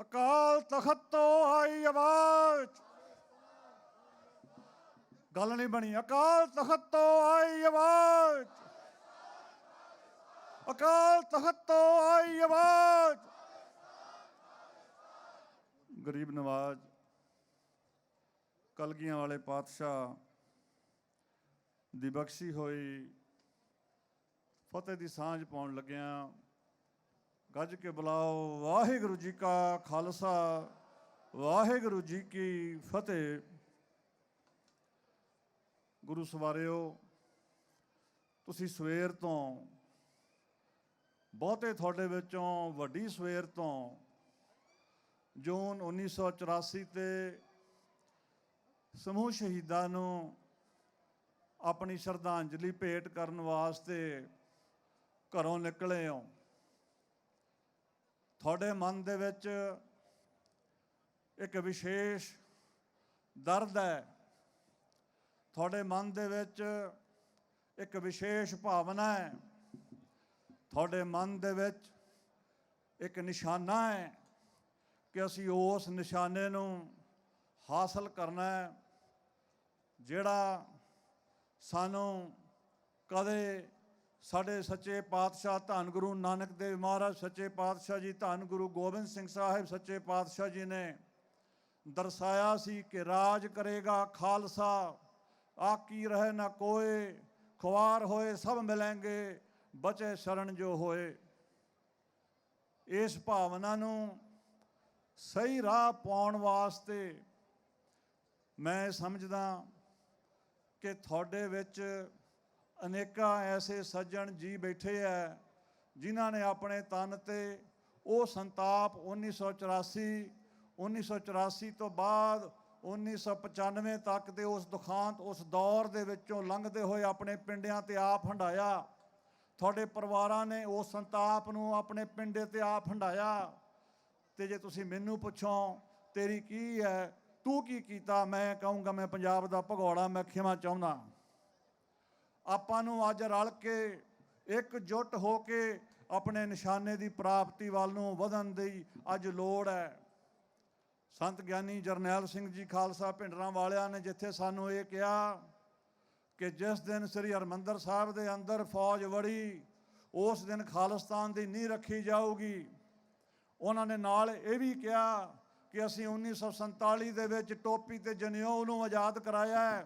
ਅਕਾਲ ਤਖਤ ਤੋਂ ਆਈ ਆਵਾਜ਼। ਗੱਲ ਨਹੀਂ ਬਣੀ। ਅਕਾਲ ਤਖਤ ਤੋਂ ਆਈ ਆਵਾਜ਼। ਅਕਾਲ ਤਖਤ ਤੋਂ ਆਈ ਆਵਾਜ਼। ਗਰੀਬ ਨਵਾਜ, ਕਲਗੀਆਂ ਵਾਲੇ ਪਾਤਸ਼ਾਹ ਦੀ ਬਖਸ਼ੀ ਹੋਈ ਫਤਿਹ ਦੀ ਸਾਂਝ ਪਾਉਣ ਲੱਗਿਆਂ ਗੱਜ ਕੇ ਬੁਲਾਓ। ਵਾਹਿਗੁਰੂ ਜੀ ਕਾ ਖਾਲਸਾ, ਵਾਹਿਗੁਰੂ ਜੀ ਕੀ ਫਤਿਹ। ਗੁਰੂ ਸਵਾਰਿਓ, ਤੁਸੀਂ ਸਵੇਰ ਤੋਂ ਬਹੁਤੇ ਤੁਹਾਡੇ ਵਿੱਚੋਂ ਵੱਡੀ ਸਵੇਰ ਤੋਂ ਜੂਨ 1984 ਤੇ ਸਮੂਹ ਸ਼ਹੀਦਾਂ ਨੂੰ ਆਪਣੀ ਸ਼ਰਧਾਂਜਲੀ ਭੇਟ ਕਰਨ ਵਾਸਤੇ ਘਰੋਂ ਨਿਕਲੇ ਹੋ। ਤੁਹਾਡੇ ਮਨ ਦੇ ਵਿੱਚ ਇੱਕ ਵਿਸ਼ੇਸ਼ ਦਰਦ ਹੈ। ਤੁਹਾਡੇ ਮਨ ਦੇ ਵਿੱਚ ਇੱਕ ਵਿਸ਼ੇਸ਼ ਭਾਵਨਾ ਹੈ। ਤੁਹਾਡੇ ਮਨ ਦੇ ਵਿੱਚ ਇੱਕ ਨਿਸ਼ਾਨਾ ਹੈ ਕਿ ਅਸੀਂ ਉਸ ਨਿਸ਼ਾਨੇ ਨੂੰ ਹਾਸਲ ਕਰਨਾ ਹੈ ਜਿਹੜਾ ਸਾਨੂੰ ਕਦੇ ਸਾਡੇ ਸੱਚੇ ਪਾਤਸ਼ਾਹ ਧੰਨ ਗੁਰੂ ਨਾਨਕ ਦੇਵ ਮਹਾਰਾਜ, ਸੱਚੇ ਪਾਤਸ਼ਾਹ ਜੀ ਧੰਨ ਗੁਰੂ ਗੋਬਿੰਦ ਸਿੰਘ ਸਾਹਿਬ, ਸੱਚੇ ਪਾਤਸ਼ਾਹ ਜੀ ਨੇ ਦਰਸਾਇਆ ਸੀ ਕਿ ਰਾਜ ਕਰੇਗਾ ਖਾਲਸਾ। ਆਕੀ ਰਹੇ ਨਾ ਕੋਏ, ਖੁਆਰ ਹੋਏ ਸਭ ਮਿਲेंगे ਬਚੇ ਸ਼ਰਨ ਜੋ ਹੋਏ। ਇਸ ਭਾਵਨਾ ਨੂੰ ਸਹੀ ਰਾਹ ਪਾਉਣ ਵਾਸਤੇ ਮੈਂ ਸਮਝਦਾ ਕਿ ਤੁਹਾਡੇ ਵਿੱਚ ਅਨੇਕਾਂ ਐਸੇ ਸੱਜਣ ਜੀ ਬੈਠੇ ਐ, ਜਿਨ੍ਹਾਂ ਨੇ ਆਪਣੇ ਤਨ ਤੇ ਉਹ ਸੰਤਾਪ 1984 1984 ਤੋਂ ਬਾਅਦ 1995 ਤੱਕ ਦੇ ਉਸ ਦੁਖਾਂਤ, ਉਸ ਦੌਰ ਦੇ ਵਿੱਚੋਂ ਲੰਘਦੇ ਹੋਏ ਆਪਣੇ ਪਿੰਡਿਆਂ ਤੇ ਆਪ ਹੰਡਾਇਆ ਤੁਹਾਡੇ ਪਰਿਵਾਰਾਂ ਨੇ ਉਸ ਸੰਤਾਪ ਨੂੰ ਆਪਣੇ ਪਿੰਡੇ ਤੇ ਆਪ ਹੰਡਾਇਆ ਤੇ ਜੇ ਤੁਸੀਂ ਮੈਨੂੰ ਪੁੱਛੋ, ਤੇਰੀ ਕੀ ਹੈ ਤੂੰ ਕੀ ਕੀਤਾ? ਮੈਂ ਕਹੂੰਗਾ, ਮੈਂ ਪੰਜਾਬ ਦਾ ਭਗੌੜਾ, ਮੈਂ ਖਿਮਾ ਚਾਹੁੰਦਾ। ਆਪਾਂ ਨੂੰ ਅੱਜ ਰਲ ਕੇ ਇੱਕ ਜੁੱਟ ਹੋ ਕੇ ਆਪਣੇ ਨਿਸ਼ਾਨੇ ਦੀ ਪ੍ਰਾਪਤੀ ਵੱਲ ਨੂੰ ਵਧਣ ਦੀ ਅੱਜ ਲੋੜ ਹੈ। ਸੰਤ ਗਿਆਨੀ ਜਰਨੈਲ ਸਿੰਘ ਜੀ ਖਾਲਸਾ ਭਿੰਡਰਾਂ ਵਾਲਿਆਂ ਨੇ ਜਿੱਥੇ ਸਾਨੂੰ ਇਹ ਕਿਹਾ ਕਿ ਜਿਸ ਦਿਨ ਸ੍ਰੀ ਹਰਮੰਦਰ ਸਾਹਿਬ ਦੇ ਅੰਦਰ ਫੌਜ ਵੜੀ, ਉਸ ਦਿਨ ਖਾਲਿਸਤਾਨ ਦੀ ਨੀਂਹ ਰੱਖੀ ਜਾਊਗੀ। ਉਹਨਾਂ ਨੇ ਨਾਲ ਇਹ ਵੀ ਕਿਹਾ ਕਿ ਅਸੀਂ 1947 ਦੇ ਵਿੱਚ ਟੋਪੀ ਤੇ ਜਨਿਓ ਨੂੰ ਆਜ਼ਾਦ ਕਰਾਇਆ ਹੈ।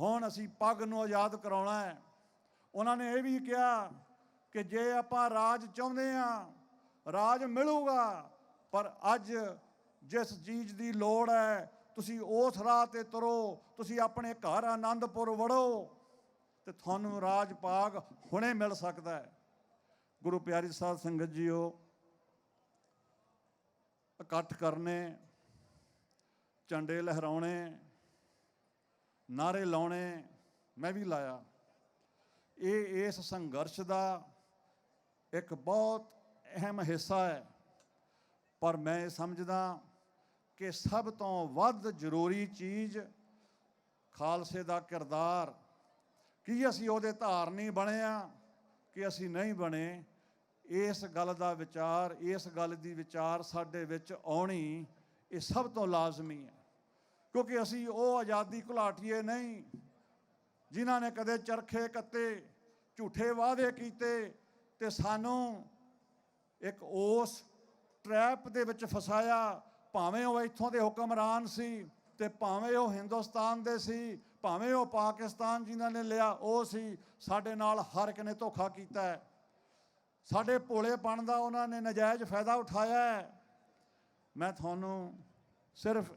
ਹੁਣ ਅਸੀਂ ਪੱਗ ਨੂੰ ਆਜ਼ਾਦ ਕਰਾਉਣਾ ਹੈ। ਉਹਨਾਂ ਨੇ ਇਹ ਵੀ ਕਿਹਾ ਕਿ ਜੇ ਆਪਾਂ ਰਾਜ ਚਾਹੁੰਦੇ ਆ ਰਾਜ ਮਿਲੂਗਾ, ਪਰ ਅੱਜ ਜਿਸ ਚੀਜ਼ ਦੀ ਲੋੜ ਹੈ, ਤੁਸੀਂ ਉਸ ਰਾਹ ਤੇ ਤੁਰੋ, ਤੁਸੀਂ ਆਪਣੇ ਘਰ ਆਨੰਦਪੁਰ ਵੜੋ, ਤੇ ਤੁਹਾਨੂੰ ਰਾਜ ਪਾਗ ਹੁਣੇ ਮਿਲ ਸਕਦਾ ਹੈ। ਗੁਰੂ ਪਿਆਰੀ ਸਾਧ ਸੰਗਤ ਜੀਓ, ਇਕੱਠ ਕਰਨੇ, ਝੰਡੇ ਲਹਿਰਾਉਣੇ ਨਾਰੇ ਲਾਉਣੇ, ਮੈਂ ਵੀ ਲਾਇਆ। ਇਹ, ਇਸ ਸੰਘਰਸ਼ ਦਾ ਇੱਕ ਬਹੁਤ ਅਹਿਮ ਹਿੱਸਾ ਹੈ। ਪਰ ਮੈਂ ਇਹ ਸਮਝਦਾ ਕਿ ਸਭ ਤੋਂ ਵੱਧ ਜ਼ਰੂਰੀ ਚੀਜ਼ ਖਾਲਸੇ ਦਾ ਕਿਰਦਾਰ, ਕੀ ਅਸੀਂ ਉਹਦੇ ਧਾਰਨੀ ਬਣੇ ਆ, ਕਿ ਅਸੀਂ ਨਹੀਂ ਬਣੇ, ਇਸ ਗੱਲ ਦਾ ਵਿਚਾਰ, ਇਸ ਗੱਲ ਦੀ ਵਿਚਾਰ ਸਾਡੇ ਵਿੱਚ ਆਉਣੀ ਇਹ ਸਭ ਤੋਂ ਲਾਜ਼ਮੀ ਹੈ। ਕਿਉਂਕਿ ਅਸੀਂ ਉਹ ਆਜ਼ਾਦੀ ਘੁਲਾਟੀਏ ਨਹੀਂ, ਜਿਨ੍ਹਾਂ ਨੇ ਕਦੇ ਚਰਖੇ ਕੱਤੇ, ਝੂਠੇ ਵਾਅਦੇ ਕੀਤੇ ਤੇ ਸਾਨੂੰ ਇੱਕ ਉਸ ਟ੍ਰੈਪ ਦੇ ਵਿੱਚ ਫਸਾਇਆ, ਭਾਵੇਂ ਉਹ ਇੱਥੋਂ ਦੇ ਹੁਕਮਰਾਨ ਸੀ ਤੇ ਭਾਵੇਂ ਉਹ ਹਿੰਦੁਸਤਾਨ ਦੇ ਸੀ, ਭਾਵੇਂ ਉਹ ਪਾਕਿਸਤਾਨ ਜਿਨ੍ਹਾਂ ਨੇ ਲਿਆ ਉਹ ਸੀ, ਸਾਡੇ ਨਾਲ ਹਰ ਇੱਕ ਨੇ ਧੋਖਾ ਕੀਤਾ ਹੈ। ਸਾਡੇ ਭੋਲੇਪਣ ਦਾ ਉਹਨਾਂ ਨੇ ਨਜਾਇਜ਼ ਫਾਇਦਾ ਉਠਾਇਆ ਹੈ। ਮੈਂ ਤੁਹਾਨੂੰ ਸਿਰਫ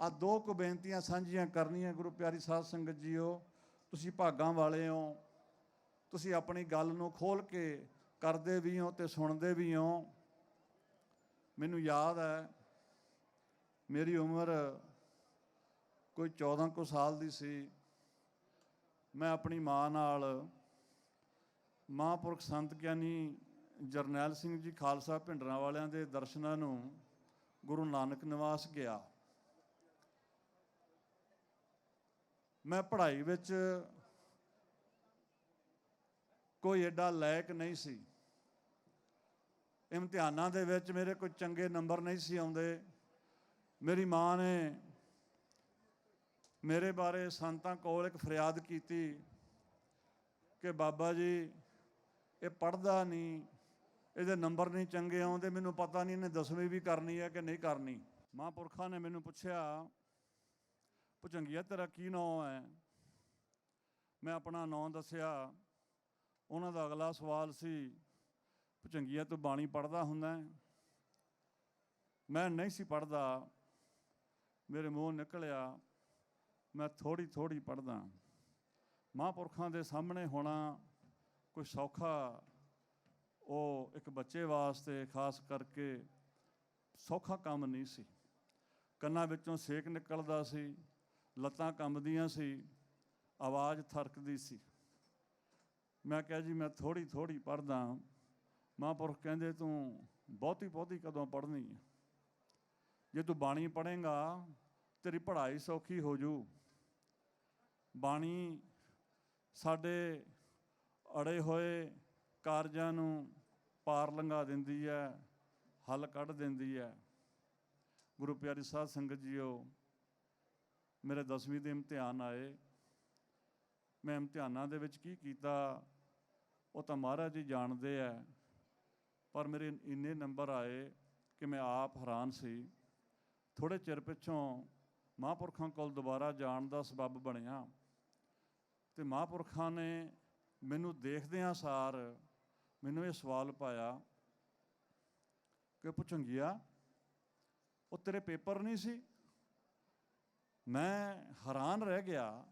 ਆ ਦੋ ਕੁ ਬੇਨਤੀਆਂ ਸਾਂਝੀਆਂ ਕਰਨੀਆਂ, ਗੁਰੂ ਪਿਆਰੀ ਸਾਧ ਸੰਗਤ ਜੀਓ। ਤੁਸੀਂ ਭਾਗਾਂ ਵਾਲੇ ਹੋ, ਤੁਸੀਂ ਆਪਣੀ ਗੱਲ ਨੂੰ ਖੋਲ ਕੇ ਕਰਦੇ ਵੀ ਹੋ ਤੇ ਸੁਣਦੇ ਵੀ ਹੋ। ਮੈਨੂੰ ਯਾਦ ਹੈ, ਮੇਰੀ ਉਮਰ ਕੋਈ 14 ਕੁ ਸਾਲ ਦੀ ਸੀ। ਮੈਂ ਆਪਣੀ ਮਾਂ ਨਾਲ ਮਹਾਂਪੁਰਖ ਸੰਤ ਗਿਆਨੀ ਜਰਨੈਲ ਸਿੰਘ ਜੀ ਖਾਲਸਾ ਭਿੰਡਰਾਂ ਵਾਲਿਆਂ ਦੇ ਦਰਸ਼ਨਾਂ ਨੂੰ ਗੁਰੂ ਨਾਨਕ ਨਿਵਾਸ ਗਿਆ। ਮੈਂ ਪੜ੍ਹਾਈ ਵਿੱਚ ਕੋਈ ਐਡਾ ਲਾਇਕ ਨਹੀਂ ਸੀ। ਇਮਤਿਹਾਨਾਂ ਦੇ ਵਿੱਚ ਮੇਰੇ ਕੋਈ ਚੰਗੇ ਨੰਬਰ ਨਹੀਂ ਸੀ ਆਉਂਦੇ। ਮੇਰੀ ਮਾਂ ਨੇ ਮੇਰੇ ਬਾਰੇ ਸੰਤਾਂ ਕੋਲ ਇੱਕ ਫਰਿਆਦ ਕੀਤੀ ਕਿ ਬਾਬਾ ਜੀ, ਇਹ ਪੜਦਾ ਨਹੀਂ, ਇਹਦੇ ਨੰਬਰ ਨਹੀਂ ਚੰਗੇ ਆਉਂਦੇ, ਮੈਨੂੰ ਪਤਾ ਨਹੀਂ ਇਹਨੇ ਦਸਵੀਂ ਵੀ ਕਰਨੀ ਹੈ ਕਿ ਨਹੀਂ ਕਰਨੀ। ਮਹਾਂਪੁਰਖਾਂ ਨੇ ਮੈਨੂੰ ਪੁੱਛਿਆ ਭੁਜੰਗੀਆ ਤੇਰਾ ਕੀ ਨਾਮ ਹੈ? ਮੈਂ ਆਪਣਾ ਨਾਮ ਦੱਸਿਆ। ਉਹਨਾਂ ਦਾ ਅਗਲਾ ਸਵਾਲ ਸੀ ਭੁਜੰਗੀਆ ਤੂੰ ਬਾਣੀ ਪੜਦਾ ਹੁੰਦਾ ਹੈ? ਮੈਂ ਨਹੀਂ ਸੀ ਪੜਦਾ ਮੇਰੇ ਮੂੰਹ ਨਿਕਲਿਆ, ਮੈਂ ਥੋੜੀ ਥੋੜੀ ਪੜਦਾ ਮਹਾਂਪੁਰਖਾਂ ਦੇ ਸਾਹਮਣੇ ਹੋਣਾ ਕੋਈ ਸੌਖਾ, ਉਹ ਇੱਕ ਬੱਚੇ ਵਾਸਤੇ ਖਾਸ ਕਰਕੇ ਸੌਖਾ ਕੰਮ ਨਹੀਂ ਸੀ। ਕੰਨਾਂ ਵਿੱਚੋਂ ਸੇਕ ਨਿਕਲਦਾ ਸੀ। ਲੱਤਾਂ ਕੰਬਦੀਆਂ ਸੀ, ਆਵਾਜ਼ ਥਰਕਦੀ ਸੀ। ਮੈਂ ਕਿਹਾ, ਜੀ, ਮੈਂ ਥੋੜੀ ਥੋੜੀ ਪੜਦਾ ਮਹਾਂਪੁਰਖ ਕਹਿੰਦੇ, ਤੂੰ ਬਹੁਤੀ ਬਹੁਤੀ ਕਦੋਂ ਪੜ੍ਹਨੀ ਹੈ? ਜੇ ਤੂੰ ਬਾਣੀ ਪੜ੍ਹੇਂਗਾ, ਤੇਰੀ ਪੜ੍ਹਾਈ ਸੌਖੀ ਹੋ ਜੂ। ਬਾਣੀ ਸਾਡੇ ਅੜੇ ਹੋਏ ਕਾਰਜਾਂ ਨੂੰ ਪਾਰ ਲੰਘਾ ਦਿੰਦੀ ਹੈ, ਹੱਲ ਕੱਢ ਦਿੰਦੀ ਹੈ। ਗੁਰੂ ਪਿਆਰੀ ਸਾਧ ਸੰਗਤ ਜੀਓ ਮੇਰੇ 10ਵੀਂ ਦੇ ਇਮਤਿਹਾਨ ਆਏ, ਮੈਂ ਇਮਤਿਹਾਨਾਂ ਦੇ ਵਿੱਚ ਕੀ ਕੀਤਾ, ਉਹ ਤਾਂ ਮਹਾਰਾਜ ਜੀ ਜਾਣਦੇ ਆ ਪਰ ਮੇਰੇ ਇੰਨੇ ਨੰਬਰ ਆਏ ਕਿ ਮੈਂ ਆਪ ਹੈਰਾਨ ਸੀ। ਥੋੜੇ ਚਿਰ ਪਿੱਛੋਂ ਮਹਾਂਪੁਰਖਾਂ ਕੋਲ ਦੁਬਾਰਾ ਜਾਣ ਦਾ ਸਬਬ ਬਣਿਆ ਤੇ ਮਹਾਂਪੁਰਖਾਂ ਨੇ ਮੈਨੂੰ ਦੇਖਦਿਆਂ ਸਾਰ ਮੈਨੂੰ ਇਹ ਸਵਾਲ ਪਾਇਆ ਕਿ ਪੁੱਛੰਗਿਆ ਉਹ ਤੇਰੇ ਪੇਪਰ ਨਹੀਂ ਸੀ? ਮੈਂ ਹੈਰਾਨ ਰਹਿ ਗਿਆ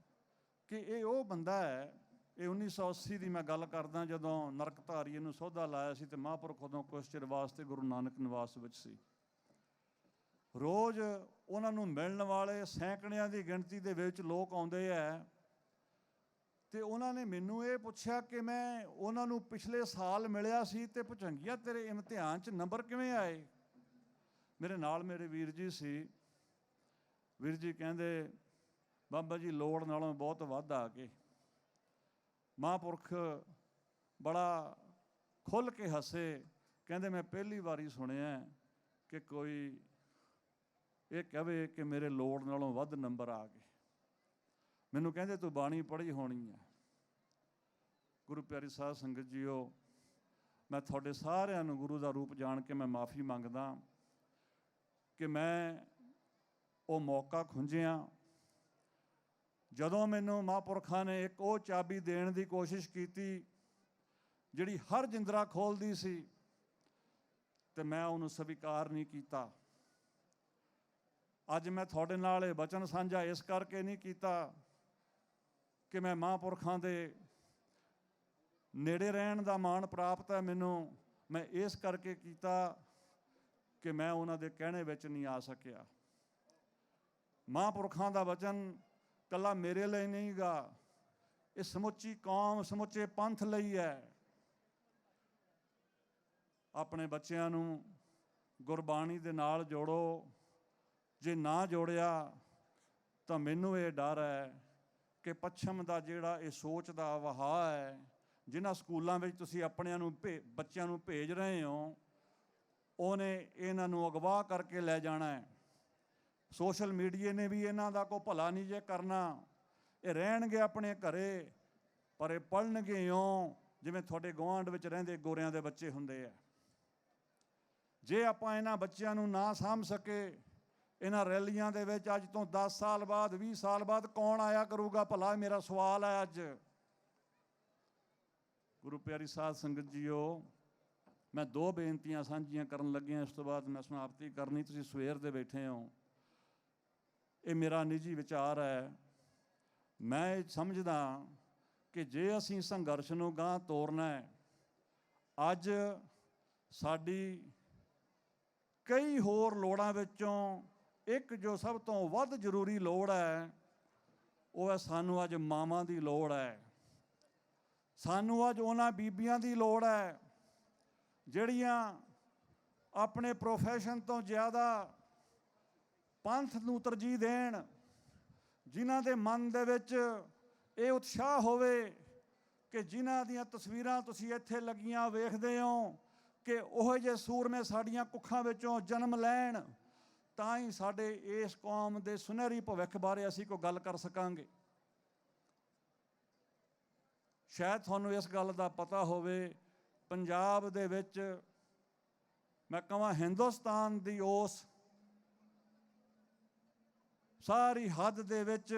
ਕਿ ਇਹ ਉਹ ਬੰਦਾ ਹੈ, ਇਹ 1980 ਦੀ ਮੈਂ ਗੱਲ ਕਰਦਾ ਜਦੋਂ ਨਰਕਧਾਰੀ ਨੂੰ ਸੋਧਾ ਲਾਇਆ ਸੀ ਤੇ ਮਹਾਂਪੁਰਖ ਉਦੋਂ ਕੁਛ ਚਿਰ ਵਾਸਤੇ ਗੁਰੂ ਨਾਨਕ ਨਿਵਾਸ ਵਿੱਚ ਸੀ। ਰੋਜ਼ ਉਹਨਾਂ ਨੂੰ ਮਿਲਣ ਵਾਲੇ ਸੈਂਕੜਿਆਂ ਦੀ ਗਿਣਤੀ ਦੇ ਵਿੱਚ ਲੋਕ ਆਉਂਦੇ ਐ ਤੇ ਉਹਨਾਂ ਨੇ ਮੈਨੂੰ ਇਹ ਪੁੱਛਿਆ ਕਿ ਮੈਂ ਉਹਨਾਂ ਨੂੰ ਪਿਛਲੇ ਸਾਲ ਮਿਲਿਆ ਸੀ ਤੇ ਪੁੱਛੰਗਿਆ ਤੇਰੇ ਇਮਤਿਹਾਨ 'ਚ ਨੰਬਰ ਕਿਵੇਂ ਆਏ? ਮੇਰੇ ਨਾਲ ਮੇਰੇ ਵੀਰ ਜੀ ਸੀ। ਵੀਰ ਜੀ ਕਹਿੰਦੇ, ਬਾਬਾ ਜੀ ਲੋੜ ਨਾਲੋਂ ਬਹੁਤ ਵੱਧ ਆ ਗਏ ਮਹਾਂਪੁਰਖ ਬੜਾ ਖੁੱਲ ਕੇ ਹੱਸੇ। ਕਹਿੰਦੇ, ਮੈਂ ਪਹਿਲੀ ਵਾਰੀ ਸੁਣਿਆ ਕਿ ਕੋਈ ਇਹ ਕਹਵੇ ਕਿ ਮੇਰੇ ਲੋੜ ਨਾਲੋਂ ਵੱਧ ਨੰਬਰ ਆ ਗਏ। ਮੈਨੂੰ ਕਹਿੰਦੇ, ਤੂੰ ਬਾਣੀ ਪੜ੍ਹੀ ਹੋਣੀ ਹੈ ਗੁਰੂ ਪਿਆਰੀ ਸਾਧ ਸੰਗਤ ਜੀਓ, ਮੈਂ ਤੁਹਾਡੇ ਸਾਰਿਆਂ ਨੂੰ ਗੁਰੂ ਦਾ ਰੂਪ ਜਾਣ ਕੇ ਮੈਂ ਮਾਫੀ ਮੰਗਦਾ ਕਿ ਮੈਂ ਉਹ ਮੌਕਾ ਖੁੰਝਿਆ। ਜਦੋਂ ਮੈਨੂੰ ਮਹਾਂਪੁਰਖਾਂ ਨੇ ਇੱਕ ਉਹ ਚਾਬੀ ਦੇਣ ਦੀ ਕੋਸ਼ਿਸ਼ ਕੀਤੀ, ਜਿਹੜੀ ਹਰ ਜਿੰਦਰਾ ਖੋਲਦੀ ਸੀ, ਤੇ ਮੈਂ ਉਹਨੂੰ ਸਵੀਕਾਰ ਨਹੀਂ ਕੀਤਾ। ਅੱਜ ਮੈਂ ਤੁਹਾਡੇ ਨਾਲ ਇਹ ਬਚਨ ਸਾਂਝਾ ਇਸ ਕਰਕੇ ਨਹੀਂ ਕੀਤਾ ਕਿ ਮੈਂ ਮਹਾਂਪੁਰਖਾਂ ਦੇ ਨੇੜੇ ਰਹਿਣ ਦਾ ਮਾਣ ਪ੍ਰਾਪਤ ਹੈ। ਮੈਨੂੰ, ਮੈਂ ਇਸ ਕਰਕੇ ਕੀਤਾ ਕਿ ਮੈਂ ਉਹਨਾਂ ਦੇ ਕਹਿਣੇ ਵਿੱਚ ਨਹੀਂ ਆ ਸਕਿਆ। ਮਹਾਂਪੁਰਖਾਂ ਦਾ ਵਚਨ ਕੱਲਾ ਮੇਰੇ ਲਈ ਨਹੀਂਗਾ। ਇਹ ਸਮੁੱਚੀ ਕੌਮ, ਸਮੁੱਚੇ ਪੰਥ ਲਈ ਹੈ। ਆਪਣੇ ਬੱਚਿਆਂ ਨੂੰ ਗੁਰਬਾਣੀ ਦੇ ਨਾਲ ਜੋੜੋ। ਜੇ ਨਾ ਜੋੜਿਆ, ਤਾਂ ਮੈਨੂੰ ਇਹ ਡਰ ਹੈ ਕਿ ਪੱਛਮ ਦਾ ਜਿਹੜਾ ਇਹ ਸੋਚ ਦਾ ਵਹਾਅ ਹੈ, ਜਿਨ੍ਹਾਂ ਸਕੂਲਾਂ ਵਿੱਚ ਤੁਸੀਂ ਆਪਣਿਆਂ ਨੂੰ ਭੇ- ਬੱਚਿਆਂ ਨੂੰ ਭੇਜ ਰਹੇ ਹੋ, ਉਹਨੇ ਇਹਨਾਂ ਨੂੰ ਅਗਵਾ ਕਰਕੇ ਲੈ ਜਾਣਾ ਹੈ। ਸੋਸ਼ਲ ਮੀਡੀਆ ਨੇ ਵੀ ਇਹਨਾਂ ਦਾ ਕੋਈ ਭਲਾ ਨਹੀਂ ਜੇ ਕਰਨਾ। ਇਹ ਰਹਿਣਗੇ ਆਪਣੇ ਘਰੇ, ਪਰ ਇਹ ਪੜਨਗੇ ਓ ਜਿਵੇਂ ਤੁਹਾਡੇ ਗੁਆਂਢ ਵਿੱਚ ਰਹਿੰਦੇ ਗੋਰਿਆਂ ਦੇ ਬੱਚੇ ਹੁੰਦੇ ਆ। ਜੇ ਆਪਾਂ ਇਹਨਾਂ ਬੱਚਿਆਂ ਨੂੰ ਨਾ ਸਾਂਭ ਸਕੇ, ਇਹਨਾਂ ਰੈਲੀਆਂ ਦੇ ਵਿੱਚ ਅੱਜ ਤੋਂ 10 ਸਾਲ ਬਾਅਦ 20 ਸਾਲ ਬਾਅਦ ਕੌਣ ਆਇਆ ਕਰੂਗਾ? ਭਲਾ ਮੇਰਾ ਸਵਾਲ ਹੈ ਅੱਜ। ਗੁਰੂ ਪਿਆਰੀ ਸਾਧ ਸੰਗਤ ਜੀਓ, ਮੈਂ ਦੋ ਬੇਨਤੀਆਂ ਸਾਂਝੀਆਂ ਕਰਨ ਲੱਗਿਆ, ਇਸ ਤੋਂ ਬਾਅਦ ਮੈਂ ਸਮਾਪਤੀ ਕਰਨੀ। ਤੁਸੀਂ ਸਵੇਰ ਦੇ ਬੈਠੇ ਹੋ। ਇਹ ਮੇਰਾ ਨਿੱਜੀ ਵਿਚਾਰ ਹੈ। ਮੈਂ ਇਹ ਸਮਝਦਾ ਕਿ ਜੇ ਅਸੀਂ ਸੰਘਰਸ਼ ਨੂੰ ਗਾਂ ਤੋਰਨਾ ਹੈ, ਅੱਜ ਸਾਡੀ ਕਈ ਹੋਰ ਲੋੜਾਂ ਵਿੱਚੋਂ ਇੱਕ ਜੋ ਸਭ ਤੋਂ ਵੱਧ ਜ਼ਰੂਰੀ ਲੋੜ ਹੈ, ਉਹ ਹੈ ਸਾਨੂੰ ਅੱਜ ਮਾਵਾਂ ਦੀ ਲੋੜ ਹੈ। ਸਾਨੂੰ ਅੱਜ ਉਹਨਾਂ ਬੀਬੀਆਂ ਦੀ ਲੋੜ ਹੈ, ਜਿਹੜੀਆਂ ਆਪਣੇ ਪ੍ਰੋਫੈਸ਼ਨ ਤੋਂ ਜ਼ਿਆਦਾ ਪੰਥ ਨੂੰ ਤਰਜੀਹ ਦੇਣ, ਜਿਨ੍ਹਾਂ ਦੇ ਮਨ ਦੇ ਵਿੱਚ ਇਹ ਉਤਸ਼ਾਹ ਹੋਵੇ ਕਿ ਜਿਨ੍ਹਾਂ ਦੀਆਂ ਤਸਵੀਰਾਂ ਤੁਸੀਂ ਇੱਥੇ ਲੱਗੀਆਂ ਵੇਖਦੇ ਹੋ ਕਿ ਉਹ ਜਿਹੇ ਸੂਰਮੇ ਸਾਡੀਆਂ ਕੁੱਖਾਂ ਵਿੱਚੋਂ ਜਨਮ ਲੈਣ, ਤਾਂ ਹੀ ਸਾਡੇ ਇਸ ਕੌਮ ਦੇ ਸੁਨਹਿਰੀ ਭਵਿੱਖ ਬਾਰੇ ਅਸੀਂ ਕੋਈ ਗੱਲ ਕਰ ਸਕਾਂਗੇ। ਸ਼ਾਇਦ ਤੁਹਾਨੂੰ ਇਸ ਗੱਲ ਦਾ ਪਤਾ ਹੋਵੇ, ਪੰਜਾਬ ਦੇ ਵਿੱਚ ਮੈਂ ਕਹਾਂ ਹਿੰਦੁਸਤਾਨ ਦੀ ਉਸ ਸਾਰੀ ਹੱਦ ਦੇ ਵਿੱਚ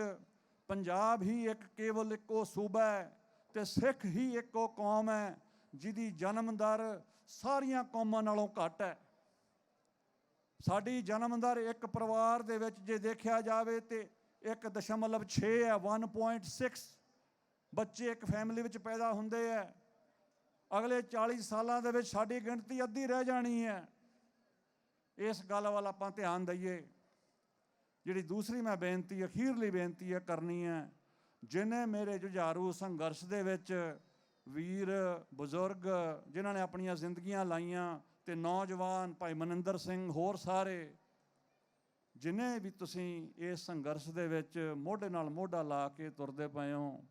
ਪੰਜਾਬ ਹੀ ਇੱਕ ਕੇਵਲ ਇੱਕੋ ਸੂਬਾ ਹੈ ਤੇ ਸਿੱਖ ਹੀ ਇੱਕੋ ਕੌਮ ਹੈ, ਜਿਹਦੀ ਜਨਮ ਦਰ ਸਾਰੀਆਂ ਕੌਮਾਂ ਨਾਲੋਂ ਘੱਟ ਹੈ। ਸਾਡੀ ਜਨਮ ਦਰ ਇੱਕ ਪਰਿਵਾਰ ਦੇ ਵਿੱਚ ਜੇ ਦੇਖਿਆ ਜਾਵੇ ਤੇ 1.6 ਹੈ 1.6 ਬੱਚੇ ਇੱਕ ਫੈਮਿਲੀ ਵਿੱਚ ਪੈਦਾ ਹੁੰਦੇ ਹੈ। ਅਗਲੇ 40 ਸਾਲਾਂ ਦੇ ਵਿੱਚ ਸਾਡੀ ਗਿਣਤੀ ਅੱਧੀ ਰਹਿ ਜਾਣੀ ਹੈ। ਇਸ ਗੱਲ ਵੱਲ ਆਪਾਂ ਧਿਆਨ ਦਈਏ। ਜਿਹੜੀ ਦੂਸਰੀ ਮੈਂ ਬੇਨਤੀ, ਅਖੀਰਲੀ ਬੇਨਤੀ ਹੈ ਕਰਨੀ ਹੈ, ਜਿਨੇ ਮੇਰੇ ਜੁਝਾਰੂ ਸੰਘਰਸ਼ ਦੇ ਵਿੱਚ ਵੀਰ, ਬਜ਼ੁਰਗ ਜਿਨ੍ਹਾਂ ਨੇ ਆਪਣੀਆਂ ਜ਼ਿੰਦਗੀਆਂ ਲਾਈਆਂ ਤੇ ਨੌਜਵਾਨ ਭਾਈ ਮਨਿੰਦਰ ਸਿੰਘ ਹੋਰ ਸਾਰੇ, ਜਿਨੇ ਵੀ ਤੁਸੀਂ ਇਸ ਸੰਘਰਸ਼ ਦੇ ਵਿੱਚ ਮੋਢੇ ਨਾਲ ਮੋਢਾ ਲਾ ਕੇ ਤੁਰਦੇ ਪਏ ਹੋ,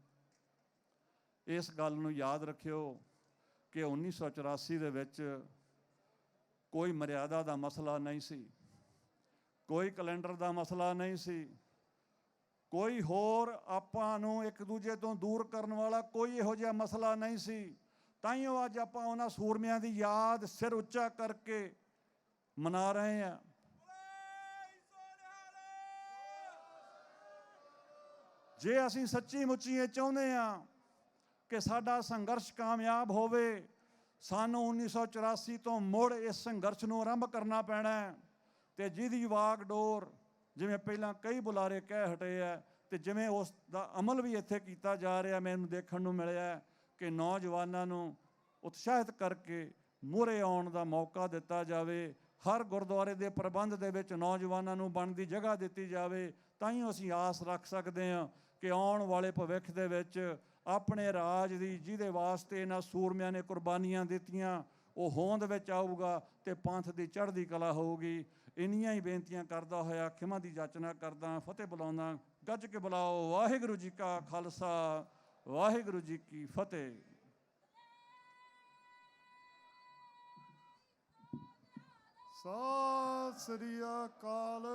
ਇਸ ਗੱਲ ਨੂੰ ਯਾਦ ਰੱਖਿਓ ਕਿ 1984 ਦੇ ਵਿੱਚ ਕੋਈ ਮਰਿਆਦਾ ਦਾ ਮਸਲਾ ਨਹੀਂ ਸੀ। ਕੋਈ ਕੈਲੰਡਰ ਦਾ ਮਸਲਾ ਨਹੀਂ ਸੀ। ਕੋਈ ਹੋਰ ਆਪਾਂ ਨੂੰ ਇੱਕ ਦੂਜੇ ਤੋਂ ਦੂਰ ਕਰਨ ਵਾਲਾ ਕੋਈ ਇਹੋ ਜਿਹਾ ਮਸਲਾ ਨਹੀਂ ਸੀ। ਤਾਂ ਹੀ ਅੱਜ ਆਪਾਂ ਉਹਨਾਂ ਸੂਰਮਿਆਂ ਦੀ ਯਾਦ ਸਿਰ ਉੱਚਾ ਕਰਕੇ ਮਨਾ ਰਹੇ ਹਾਂ। ਜੇ ਅਸੀਂ ਸੱਚੀ ਮੁੱਚੀ ਇਹ ਚਾਹੁੰਦੇ ਹਾਂ ਕਿ ਸਾਡਾ ਸੰਘਰਸ਼ ਕਾਮਯਾਬ ਹੋਵੇ, ਸਾਨੂੰ 1984 ਤੋਂ ਮੁੜ ਇਸ ਸੰਘਰਸ਼ ਨੂੰ ਆਰੰਭ ਕਰਨਾ ਪੈਣਾ ਹੈ। ਤੇ ਜਿਹਦੀ ਵਾਗਡੋਰ ਜਿਵੇਂ ਪਹਿਲਾਂ ਕਈ ਬੁਲਾਰੇ ਕਹਿ ਹਟੇ ਆ ਤੇ ਜਿਵੇਂ ਉਸ ਦਾ ਅਮਲ ਵੀ ਇੱਥੇ ਕੀਤਾ ਜਾ ਰਿਹਾ, ਮੈਨੂੰ ਦੇਖਣ ਨੂੰ ਮਿਲਿਆ ਕਿ ਨੌਜਵਾਨਾਂ ਨੂੰ ਉਤਸ਼ਾਹਿਤ ਕਰਕੇ ਮੂਹਰੇ ਆਉਣ ਦਾ ਮੌਕਾ ਦਿੱਤਾ ਜਾਵੇ, ਹਰ ਗੁਰਦੁਆਰੇ ਦੇ ਪ੍ਰਬੰਧ ਦੇ ਵਿੱਚ ਨੌਜਵਾਨਾਂ ਨੂੰ ਬਣਦੀ ਜਗ੍ਹਾ ਦਿੱਤੀ ਜਾਵੇ, ਤਾਂ ਹੀ ਅਸੀਂ ਆਸ ਰੱਖ ਸਕਦੇ ਹਾਂ ਕਿ ਆਉਣ ਵਾਲੇ ਭਵਿੱਖ ਦੇ ਵਿੱਚ ਆਪਣੇ ਰਾਜ ਦੀ ਜਿਹਦੇ ਵਾਸਤੇ ਇਹਨਾਂ ਸੂਰਮਿਆਂ ਨੇ ਕੁਰਬਾਨੀਆਂ ਦਿੱਤੀਆਂ ਉਹ ਹੋਂਦ ਵਿੱਚ ਆਊਗਾ ਤੇ ਪੰਥ ਦੀ ਚੜ੍ਹਦੀ ਕਲਾ ਹੋਊਗੀ। ਇੰਨੀਆਂ ਹੀ ਬੇਨਤੀਆਂ ਕਰਦਾ ਹੋਇਆ, ਖਿਮਾ ਦੀ ਜਾਚਨਾ ਕਰਦਾ, ਫਤਿਹ ਬੁਲਾਉਂਦਾ, ਗੱਜ ਕੇ ਬੁਲਾਓ, ਵਾਹਿਗੁਰੂ ਜੀ ਕਾ ਖਾਲਸਾ, ਵਾਹਿਗੁਰੂ ਜੀ ਕੀ ਫਤਿਹ। ਸਤਿ ਸ੍ਰੀ ਅਕਾਲ।